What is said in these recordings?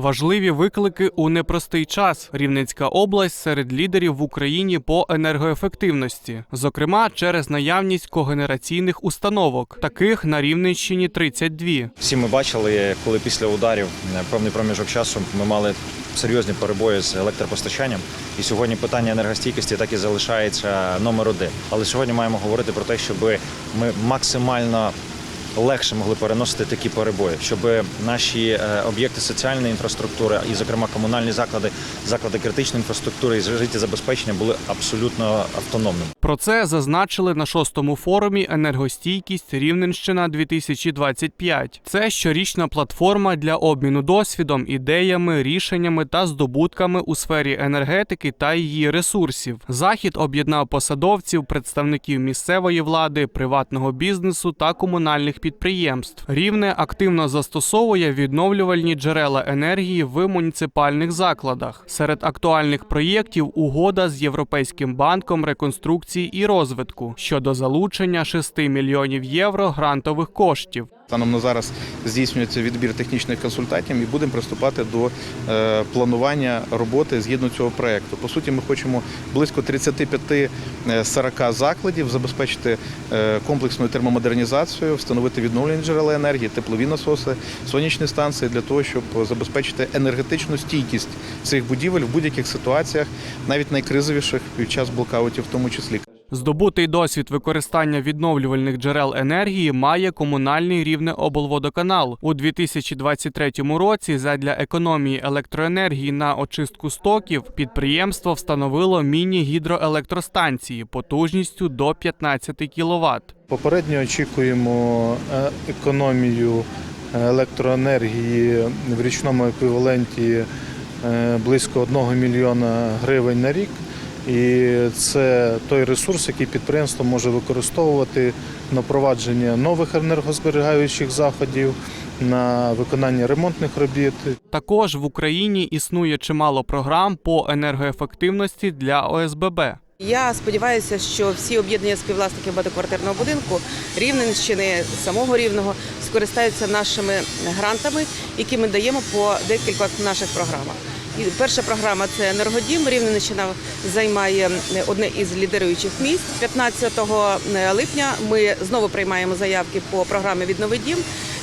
Важливі виклики у непростий час. Рівненська область серед лідерів в Україні по енергоефективності, зокрема через наявність когенераційних установок, таких на Рівненщині 32. Всі ми бачили, коли після ударів е, певний проміжок часу ми мали серйозні перебої з електропостачанням. І сьогодні питання енергостійкості так і залишається номер один. Але сьогодні маємо говорити про те, щоб ми максимально легше могли переносити такі перебої, щоб наші е, об'єкти соціальної інфраструктури, і, зокрема, комунальні заклади, заклади критичної інфраструктури і життєзабезпечення були абсолютно автономними. Про це зазначили на шостому форумі Енергостійкість Рівненщина 2025. Це щорічна платформа для обміну досвідом, ідеями, рішеннями та здобутками у сфері енергетики та її ресурсів. Захід об'єднав посадовців, представників місцевої влади, приватного бізнесу та комунальних підприємств. Рівне активно застосовує відновлювальні джерела енергії в муніципальних закладах. Серед актуальних проєктів угода з Європейським банком реконструкції і розвитку щодо залучення 6 мільйонів євро грантових коштів. Станом на зараз здійснюється відбір технічних консультантів і будемо приступати до е, планування роботи згідно цього проекту. По суті, ми хочемо близько 35-40 закладів забезпечити е, комплексною термомодернізацією, встановити відновлені джерела енергії, теплові насоси, сонячні станції для того, щоб забезпечити енергетичну стійкість цих будівель в будь-яких ситуаціях, навіть найкризовіших під час блокаутів, в тому числі. Здобутий досвід використання відновлювальних джерел енергії має комунальний рівне облводоканал. У 2023 році задля економії електроенергії на очистку стоків підприємство встановило міні-гідроелектростанції потужністю до 15 кВт. Попередньо очікуємо е, економію електроенергії в річному еквіваленті е, близько 1 мільйона гривень на рік. І це той ресурс, який підприємство може використовувати на провадження нових енергозберігаючих заходів, на виконання ремонтних робіт. Також в Україні існує чимало програм по енергоефективності для ОСББ. Я сподіваюся, що всі об'єднання співвласників багатоквартирного будинку Рівненщини, самого Рівного скористаються нашими грантами, які ми даємо по декількох наших програмах. Перша програма це енергодім. Рівненщина займає одне із лідеруючих місць. 15 липня ми знову приймаємо заявки по програмі Віднови дім.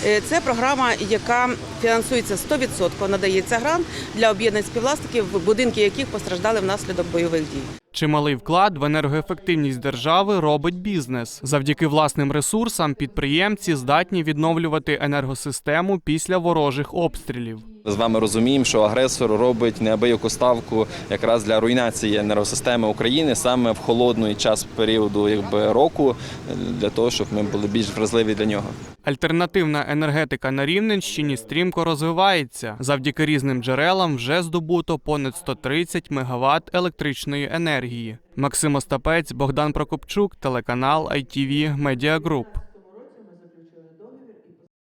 Е, Це програма, яка фінансується 100%, надається грант для об'єднань співвласників, будинки яких постраждали внаслідок бойових дій. Чималий вклад в енергоефективність держави робить бізнес. Завдяки власним ресурсам підприємці здатні відновлювати енергосистему після ворожих обстрілів. З вами розуміємо, що агресор робить неабияку ставку якраз для руйнації енергосистеми України саме в холодний час періоду якби, року, для того, щоб ми були більш вразливі для нього. Альтернативна енергетика на Рівненщині стрімко розвивається. Завдяки різним джерелам вже здобуто понад 130 МВт електричної енергії. Максим Остапець, Богдан Прокопчук, телеканал ITV Media Group.